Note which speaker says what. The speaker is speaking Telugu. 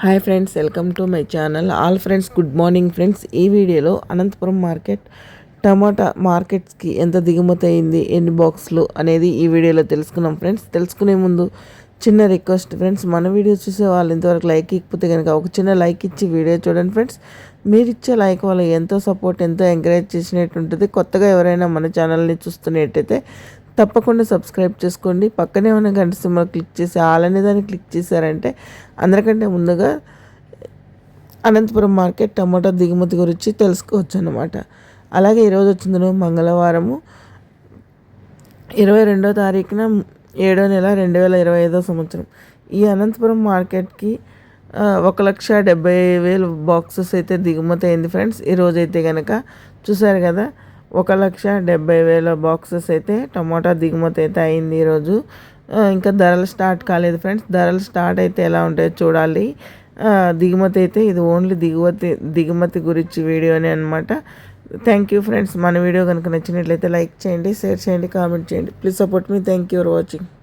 Speaker 1: Hi friends welcome to my channel all friends good morning friends ఈ వీడియోలో అనంతపురం మార్కెట్ టమాటా మార్కెట్స్కి ఎంత దిగుమతి అయింది ఎన్ని బాక్స్లు అనేది ఈ వీడియోలో తెలుసుకున్నాం ఫ్రెండ్స్ తెలుసుకునే ముందు చిన్న రిక్వెస్ట్ ఫ్రెండ్స్ మన వీడియో చూసే వాళ్ళు ఇంతవరకు లైక్ ఇకపోతే కనుక ఒక చిన్న లైక్ ఇచ్చి వీడియో చూడండి ఫ్రెండ్స్ మీరు ఇచ్చే లైక్ వల్ల ఎంతో సపోర్ట్ ఎంతో ఎంకరేజ్ చేసినట్టు ఉంటుంది కొత్తగా ఎవరైనా మన ఛానల్ని చూస్తున్నట్టయితే తప్పకుండా సబ్స్క్రైబ్ చేసుకోండి. పక్కనే ఉన్న గంట సింబల్ క్లిక్ చేసి ఆల్ అనే దాన్ని క్లిక్ చేశారంటే అందరికంటే ముందుగా అనంతపురం మార్కెట్ టమాటా దిగుమతి గురించి తెలుసుకోవచ్చు అనమాట అలాగే ఈరోజు వచ్చింది మంగళవారము. ఇరవై రెండో తారీఖున ఏడో నెల రెండు వేల ఇరవై ఐదో సంవత్సరం. ఈ అనంతపురం మార్కెట్కి ఒక లక్ష డెబ్బై వేలు బాక్సెస్ అయితే దిగుమతి అయింది ఫ్రెండ్స్. ఈరోజు అయితే కనుక చూసారు కదా ఒక లక్ష డెబ్బై వేల బాక్సెస్ అయితే టమాటా దిగుమతి అయితే అయింది ఈరోజు. ఇంకా ధరలు స్టార్ట్ కాలేదు ఫ్రెండ్స్. ధరలు స్టార్ట్ అయితే ఎలా ఉంటాయో చూడాలి. దిగుమతి అయితే ఇది ఓన్లీ దిగుమతి దిగుమతి గురించి వీడియోనే అనమాట థ్యాంక్ యూ ఫ్రెండ్స్ మన వీడియో కనుక నచ్చినట్లయితే లైక్ చేయండి షేర్ చేయండి కామెంట్ చేయండి. ప్లీజ్ సపోర్ట్ మీ థ్యాంక్ యూ ఫర్ వాచింగ్